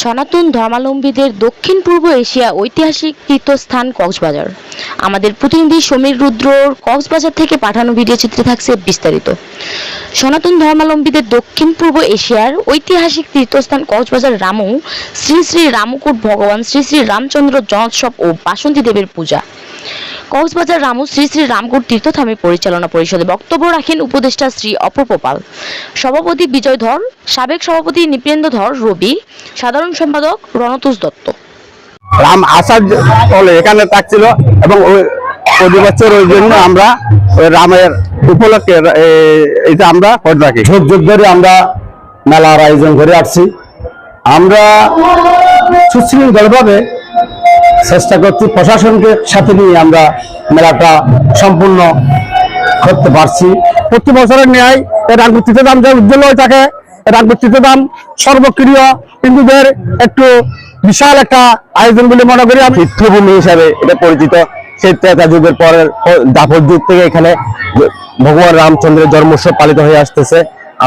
সনাতন ধর্মাবলম্বীদের দক্ষিণ পূর্ব এশিয়া ঐতিহাসিক তীর্থস্থান কক্সবাজার। আমাদের প্রতিনিধি সমীর রুদ্রর কক্সবাজার থেকে পাঠানো ভিডিও চিত্রে থাকছে বিস্তারিত। সনাতন ধর্মাবলম্বীদের দক্ষিণ পূর্ব এশিয়ার ঐতিহাসিক তীর্থস্থান কক্সবাজার রামু, শ্রী শ্রী রামকুট ভগবান, শ্রী শ্রী রামচন্দ্র জনোৎসব ও বাসন্তী দেবের পূজা। কক্সবাজার রামু শ্রী শ্রী রামকুট তীর্থধামে পরিচালনা পরিষদে বক্তব্য রাখেন উপদেষ্টা শ্রী অপরপপাল সভাপতি বিজয় ধর, সাবেক সভাপতি নৃপেন্দ্র ধর, রবি, সাধারণ সম্পাদক রণতোষ দত্ত। রাম আসার বলে এখানে থাকছিল এবং প্রতি বছর ওই জন্য আমরা রামের উপলক্ষে এটা আমরা করে থাকি যুগ যুগ ধরে আমরা মেলার আয়োজন করে আসছি। আমরা সুশৃঙ্খলভাবে চেষ্টা করছি প্রশাসনকে সাথে নিয়ে আমরা মেলাটা সম্পূর্ণ করতে পারছি। প্রতি বছরের ন্যায় এই রাঙ্গুর দাম যে উজ্জ্বল হয়ে থাকে রাঙ্গুর দাম সর্বক্রিয় হিন্দুদের একটু বিশাল একটা আয়োজন বলে মনে করি আমি। তীর্থভূমি হিসাবে এটা পরিচিত। সেই ত্রেতা যুগের পরের দাপর যুগ থেকে এখানে ভগবান রামচন্দ্রের জন্মোৎসব পালিত হয়ে আসতেছে।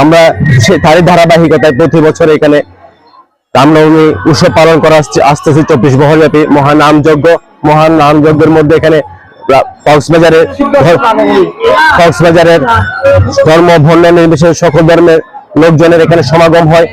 আমরা তারই ধারাবাহিকতায় প্রতি বছর এখানে রামনবমী উৎসব পালন করা আসছে, আসতেছে চব্বিশ মহাব্যাপী মহান নাম যজ্ঞ মহান নামযজ্ঞের মধ্যে এখানে কক্সবাজারের কক্সবাজারে কক্সবাজারের ধর্ম ভণ্ডার নির্বিশেষে সকল ধর্মের লোকজনের এখানে সমাগম হয়।